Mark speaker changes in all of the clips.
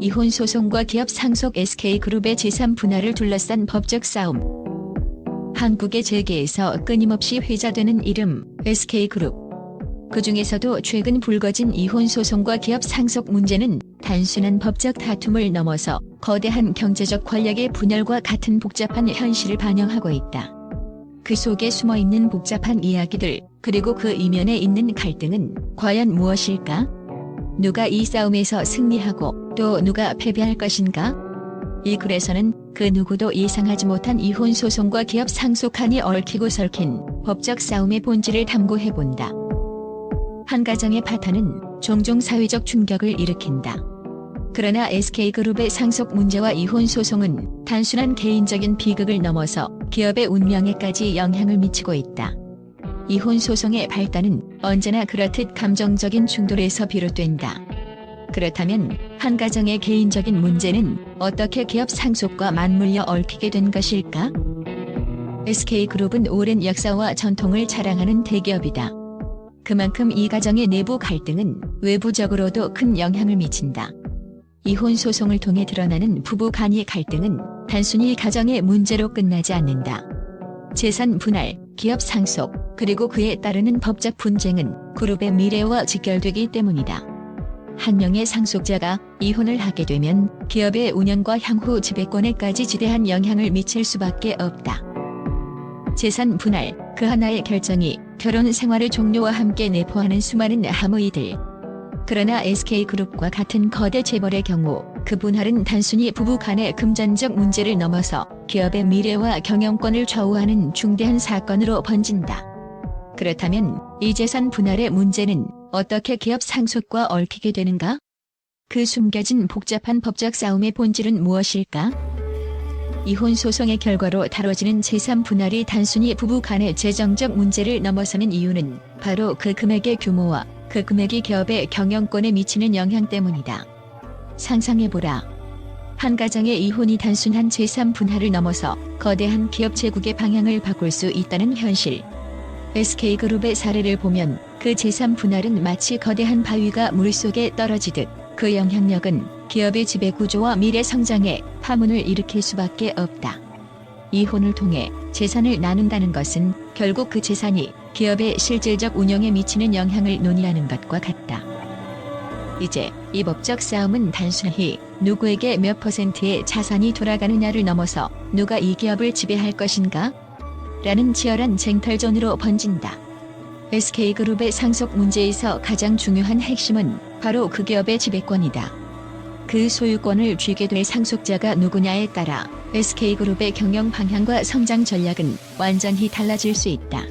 Speaker 1: 이혼 소송과 기업 상속 SK그룹의 재산 분할을 둘러싼 법적 싸움. 한국의 재계에서 끊임없이 회자되는 이름 SK그룹. 그 중에서도 최근 불거진 이혼 소송과 기업 상속 문제는 단순한 법적 다툼을 넘어서 거대한 경제적 권력의 분열과 같은 복잡한 현실을 반영하고 있다. 그 속에 숨어 있는 복잡한 이야기들, 그리고 그 이면에 있는 갈등은 과연 무엇일까? 누가 이 싸움에서 승리하고 또 누가 패배할 것인가? 이 글에서는 그 누구도 예상하지 못한 이혼 소송과 기업 상속한이 얽히고 설킨 법적 싸움의 본질을 탐구해 본다. 한 가정의 파탄은 종종 사회적 충격을 일으킨다. 그러나 SK그룹의 상속 문제와 이혼 소송은 단순한 개인적인 비극을 넘어서 기업의 운명에까지 영향을 미치고 있다. 이혼 소송의 발단은 언제나 그렇듯 감정적인 충돌에서 비롯된다. 그렇다면 한 가정의 개인적인 문제는 어떻게 기업 상속과 맞물려 얽히게 된 것일까? SK그룹은 오랜 역사와 전통을 자랑하는 대기업이다. 그만큼 이 가정의 내부 갈등은 외부적으로도 큰 영향을 미친다. 이혼 소송을 통해 드러나는 부부 간의 갈등은 단순히 가정의 문제로 끝나지 않는다. 재산 분할, 기업 상속, 그리고 그에 따르는 법적 분쟁은 그룹의 미래와 직결되기 때문이다. 한 명의 상속자가 이혼을 하게 되면 기업의 운영과 향후 지배권에까지 지대한 영향을 미칠 수밖에 없다. 재산 분할, 그 하나의 결정이 결혼 생활의 종료와 함께 내포하는 수많은 함의들. 그러나 SK그룹과 같은 거대 재벌의 경우 그 분할은 단순히 부부 간의 금전적 문제를 넘어서 기업의 미래와 경영권을 좌우하는 중대한 사건으로 번진다. 그렇다면 이 재산 분할의 문제는 어떻게 기업 상속과 얽히게 되는가? 그 숨겨진 복잡한 법적 싸움의 본질은 무엇일까? 이혼 소송의 결과로 다뤄지는 재산 분할이 단순히 부부 간의 재정적 문제를 넘어서는 이유는 바로 그 금액의 규모와 그 금액이 기업의 경영권에 미치는 영향 때문이다. 상상해보라. 한 가정의 이혼이 단순한 재산 분할을 넘어서 거대한 기업 제국의 방향을 바꿀 수 있다는 현실. SK그룹의 사례를 보면 그 재산 분할은 마치 거대한 바위가 물속에 떨어지듯 그 영향력은 기업의 지배 구조와 미래 성장에 파문을 일으킬 수밖에 없다. 이혼을 통해 재산을 나눈다는 것은 결국 그 재산이 기업의 실질적 운영에 미치는 영향을 논의하는 것과 같다. 이제 이 법적 싸움은 단순히 누구에게 몇 퍼센트의 자산이 돌아가느냐를 넘어서 누가 이 기업을 지배할 것인가? 라는 치열한 쟁탈전으로 번진다. SK그룹의 상속 문제에서 가장 중요한 핵심은 바로 그 기업의 지배권이다. 그 소유권을 쥐게 될 상속자가 누구냐에 따라 SK그룹의 경영 방향과 성장 전략은 완전히 달라질 수 있다.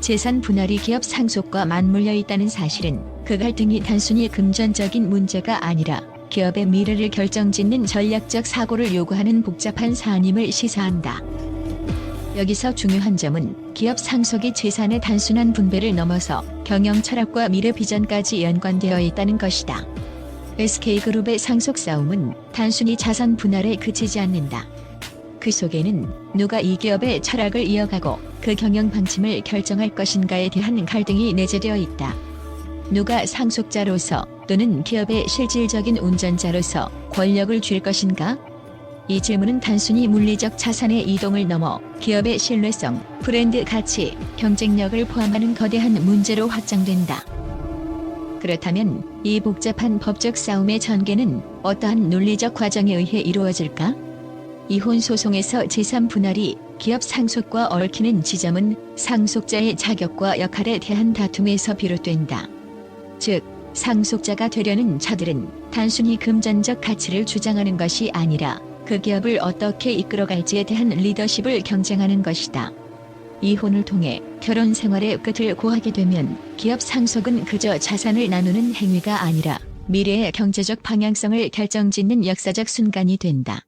Speaker 1: 재산 분할이 기업 상속과 맞물려 있다는 사실은 그 갈등이 단순히 금전적인 문제가 아니라 기업의 미래를 결정짓는 전략적 사고를 요구하는 복잡한 사안임을 시사한다. 여기서 중요한 점은 기업 상속이 재산의 단순한 분배를 넘어서 경영 철학과 미래 비전까지 연관되어 있다는 것이다. SK그룹의 상속 싸움은 단순히 자산 분할에 그치지 않는다. 그 속에는 누가 이 기업의 철학을 이어가고 그 경영 방침을 결정할 것인가에 대한 갈등이 내재되어 있다. 누가 상속자로서 또는 기업의 실질적인 운전자로서 권력을 쥘 것인가? 이 질문은 단순히 물리적 자산의 이동을 넘어 기업의 신뢰성, 브랜드 가치, 경쟁력을 포함하는 거대한 문제로 확장된다. 그렇다면 이 복잡한 법적 싸움의 전개는 어떠한 논리적 과정에 의해 이루어질까? 이혼 소송에서 재산 분할이 기업 상속과 얽히는 지점은 상속자의 자격과 역할에 대한 다툼에서 비롯된다. 즉, 상속자가 되려는 자들은 단순히 금전적 가치를 주장하는 것이 아니라 그 기업을 어떻게 이끌어갈지에 대한 리더십을 경쟁하는 것이다. 이혼을 통해 결혼 생활의 끝을 고하게 되면 기업 상속은 그저 자산을 나누는 행위가 아니라 미래의 경제적 방향성을 결정짓는 역사적 순간이 된다.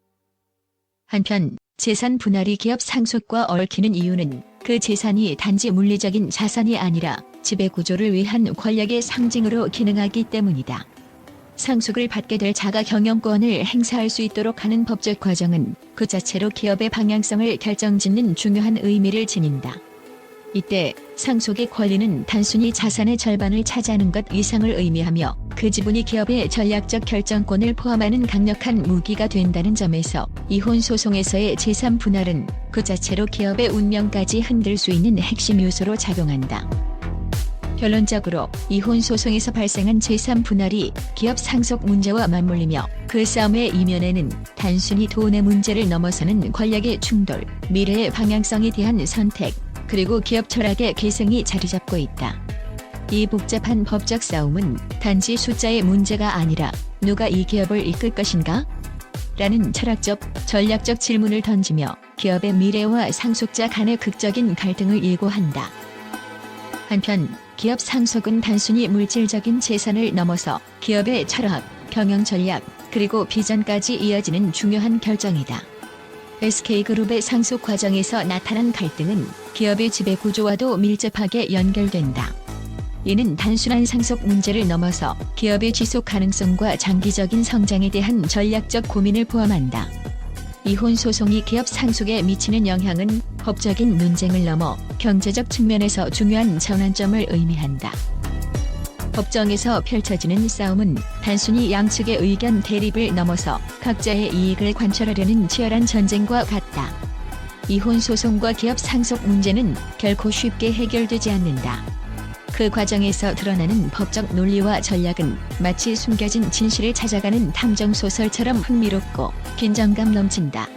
Speaker 1: 한편 재산 분할이 기업 상속과 얽히는 이유는 그 재산이 단지 물리적인 자산이 아니라 지배 구조를 위한 권력의 상징으로 기능하기 때문이다. 상속을 받게 될 자가 경영권을 행사할 수 있도록 하는 법적 과정은 그 자체로 기업의 방향성을 결정짓는 중요한 의미를 지닌다. 이때 상속의 권리는 단순히 자산의 절반을 차지하는 것 이상을 의미하며 그 지분이 기업의 전략적 결정권을 포함하는 강력한 무기가 된다는 점에서 이혼 소송에서의 재산 분할은 그 자체로 기업의 운명까지 흔들 수 있는 핵심 요소로 작용한다. 결론적으로 이혼 소송에서 발생한 재산 분할이 기업 상속 문제와 맞물리며 그 싸움의 이면에는 단순히 돈의 문제를 넘어서는 권력의 충돌, 미래의 방향성에 대한 선택, 그리고 기업 철학의 계승이 자리 잡고 있다. 이 복잡한 법적 싸움은 단지 숫자의 문제가 아니라 누가 이 기업을 이끌 것인가? 라는 철학적, 전략적 질문을 던지며 기업의 미래와 상속자 간의 극적인 갈등을 예고한다. 한편 기업 상속은 단순히 물질적인 재산을 넘어서 기업의 철학, 경영 전략, 그리고 비전까지 이어지는 중요한 결정이다. SK그룹의 상속 과정에서 나타난 갈등은 기업의 지배 구조와도 밀접하게 연결된다. 이는 단순한 상속 문제를 넘어서 기업의 지속 가능성과 장기적인 성장에 대한 전략적 고민을 포함한다. 이혼 소송이 기업 상속에 미치는 영향은 법적인 논쟁을 넘어 경제적 측면에서 중요한 전환점을 의미한다. 법정에서 펼쳐지는 싸움은 단순히 양측의 의견 대립을 넘어서 각자의 이익을 관철하려는 치열한 전쟁과 같다. 이혼 소송과 기업 상속 문제는 결코 쉽게 해결되지 않는다. 그 과정에서 드러나는 법적 논리와 전략은 마치 숨겨진 진실을 찾아가는 탐정 소설처럼 흥미롭고 긴장감 넘친다.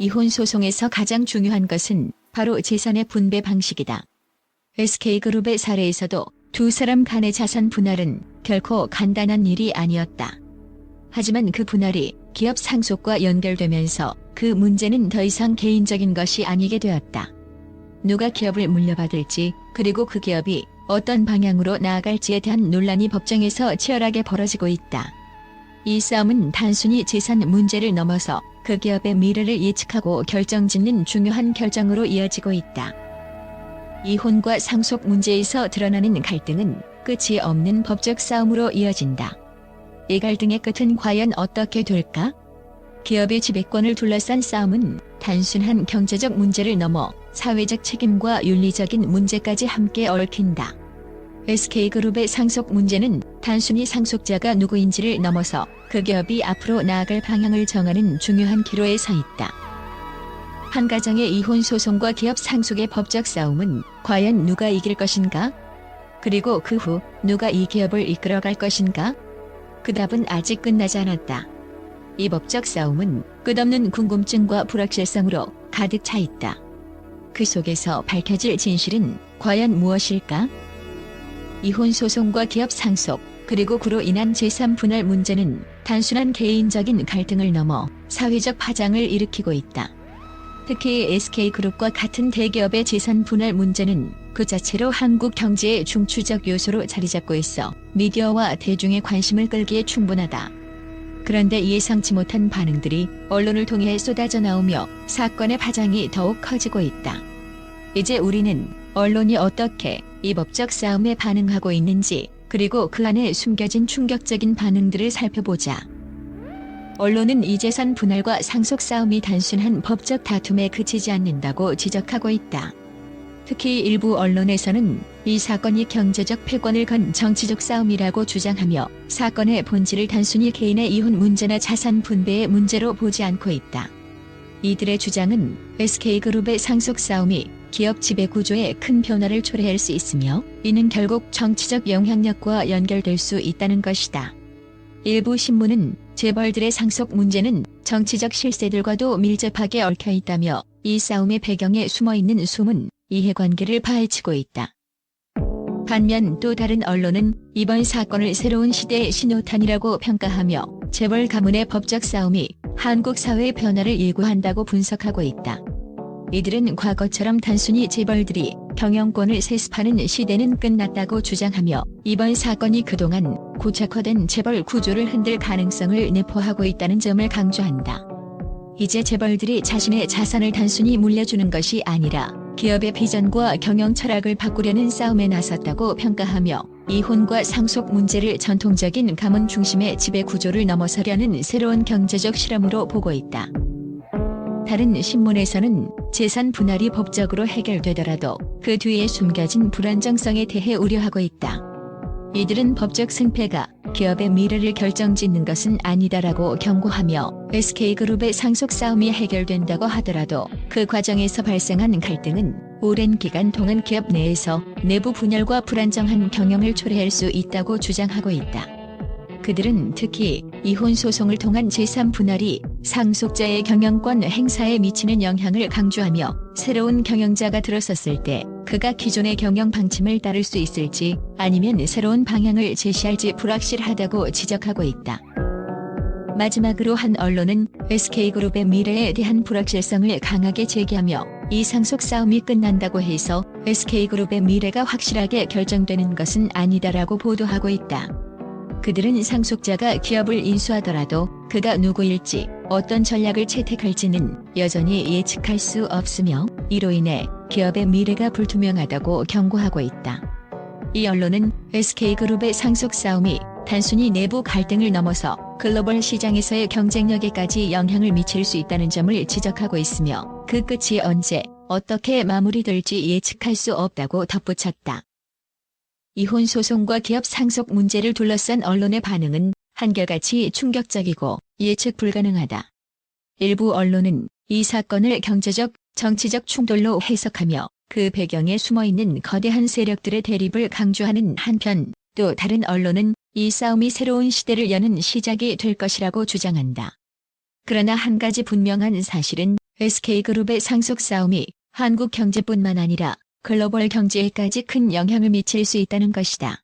Speaker 1: 이혼 소송에서 가장 중요한 것은 바로 재산의 분배 방식이다. SK그룹의 사례에서도 두 사람 간의 자산 분할은 결코 간단한 일이 아니었다. 하지만 그 분할이 기업 상속과 연결되면서 그 문제는 더 이상 개인적인 것이 아니게 되었다. 누가 기업을 물려받을지 그리고 그 기업이 어떤 방향으로 나아갈지에 대한 논란이 법정에서 치열하게 벌어지고 있다. 이 싸움은 단순히 재산 문제를 넘어서 그 기업의 미래를 예측하고 결정짓는 중요한 결정으로 이어지고 있다. 이혼과 상속 문제에서 드러나는 갈등은 끝이 없는 법적 싸움으로 이어진다. 이 갈등의 끝은 과연 어떻게 될까? 기업의 지배권을 둘러싼 싸움은 단순한 경제적 문제를 넘어 사회적 책임과 윤리적인 문제까지 함께 얽힌다. SK그룹의 상속 문제는 단순히 상속자가 누구인지를 넘어서 그 기업이 앞으로 나아갈 방향을 정하는 중요한 기로에 서 있다. 한 가정의 이혼 소송과 기업 상속의 법적 싸움은 과연 누가 이길 것인가? 그리고 그 후 누가 이 기업을 이끌어갈 것인가? 그 답은 아직 끝나지 않았다. 이 법적 싸움은 끝없는 궁금증과 불확실성으로 가득 차 있다. 그 속에서 밝혀질 진실은 과연 무엇일까? 이혼 소송과 기업 상속, 그리고 그로 인한 재산 분할 문제는 단순한 개인적인 갈등을 넘어 사회적 파장을 일으키고 있다. 특히 SK그룹과 같은 대기업의 재산 분할 문제는 그 자체로 한국 경제의 중추적 요소로 자리 잡고 있어 미디어와 대중의 관심을 끌기에 충분하다. 그런데 예상치 못한 반응들이 언론을 통해 쏟아져 나오며 사건의 파장이 더욱 커지고 있다. 이제 우리는 언론이 어떻게 이 법적 싸움에 반응하고 있는지 그리고 그 안에 숨겨진 충격적인 반응들을 살펴보자. 언론은 이 재산 분할과 상속 싸움이 단순한 법적 다툼에 그치지 않는다고 지적하고 있다. 특히 일부 언론에서는 이 사건이 경제적 패권을 건 정치적 싸움이라고 주장하며 사건의 본질을 단순히 개인의 이혼 문제나 자산 분배의 문제로 보지 않고 있다. 이들의 주장은 SK그룹의 상속 싸움이 기업 지배 구조에 큰 변화를 초래할 수 있으며 이는 결국 정치적 영향력과 연결될 수 있다는 것이다. 일부 신문은 재벌들의 상속 문제는 정치적 실세들과도 밀접하게 얽혀 있다며 이 싸움의 배경에 숨어 있는 숨은 이해관계를 파헤치고 있다. 반면 또 다른 언론은 이번 사건을 새로운 시대의 신호탄이라고 평가하며 재벌 가문의 법적 싸움이 한국 사회의 변화를 예고한다고 분석하고 있다. 이들은 과거처럼 단순히 재벌들이 경영권을 세습하는 시대는 끝났다고 주장하며 이번 사건이 그동안 고착화된 재벌 구조를 흔들 가능성을 내포하고 있다는 점을 강조한다. 이제 재벌들이 자신의 자산을 단순히 물려주는 것이 아니라 기업의 비전과 경영 철학을 바꾸려는 싸움에 나섰다고 평가하며 이혼과 상속 문제를 전통적인 가문 중심의 지배 구조를 넘어서려는 새로운 경제적 실험으로 보고 있다. 다른 신문에서는 재산 분할이 법적으로 해결되더라도 그 뒤에 숨겨진 불안정성에 대해 우려하고 있다. 이들은 법적 승패가 기업의 미래를 결정짓는 것은 아니다라고 경고하며 SK그룹의 상속 싸움이 해결된다고 하더라도 그 과정에서 발생한 갈등은 오랜 기간 동안 기업 내에서 내부 분열과 불안정한 경영을 초래할 수 있다고 주장하고 있다. 그들은 특히 이혼 소송을 통한 재산 분할이 상속자의 경영권 행사에 미치는 영향을 강조하며 새로운 경영자가 들어섰을 때 그가 기존의 경영 방침을 따를 수 있을지 아니면 새로운 방향을 제시할지 불확실하다고 지적하고 있다. 마지막으로 한 언론은 SK그룹의 미래에 대한 불확실성을 강하게 제기하며 이 상속 싸움이 끝난다고 해서 SK그룹의 미래가 확실하게 결정되는 것은 아니다라고 보도하고 있다. 그들은 상속자가 기업을 인수하더라도 그가 누구일지 어떤 전략을 채택할지는 여전히 예측할 수 없으며 이로 인해 기업의 미래가 불투명하다고 경고하고 있다. 이 언론은 SK그룹의 상속 싸움이 단순히 내부 갈등을 넘어서 글로벌 시장에서의 경쟁력에까지 영향을 미칠 수 있다는 점을 지적하고 있으며 그 끝이 언제 어떻게 마무리될지 예측할 수 없다고 덧붙였다. 이혼 소송과 기업 상속 문제를 둘러싼 언론의 반응은 한결같이 충격적이고 예측 불가능하다. 일부 언론은 이 사건을 경제적, 정치적 충돌로 해석하며 그 배경에 숨어있는 거대한 세력들의 대립을 강조하는 한편 또 다른 언론은 이 싸움이 새로운 시대를 여는 시작이 될 것이라고 주장한다. 그러나 한 가지 분명한 사실은 SK그룹의 상속 싸움이 한국 경제뿐만 아니라 글로벌 경제에까지 큰 영향을 미칠 수 있다는 것이다.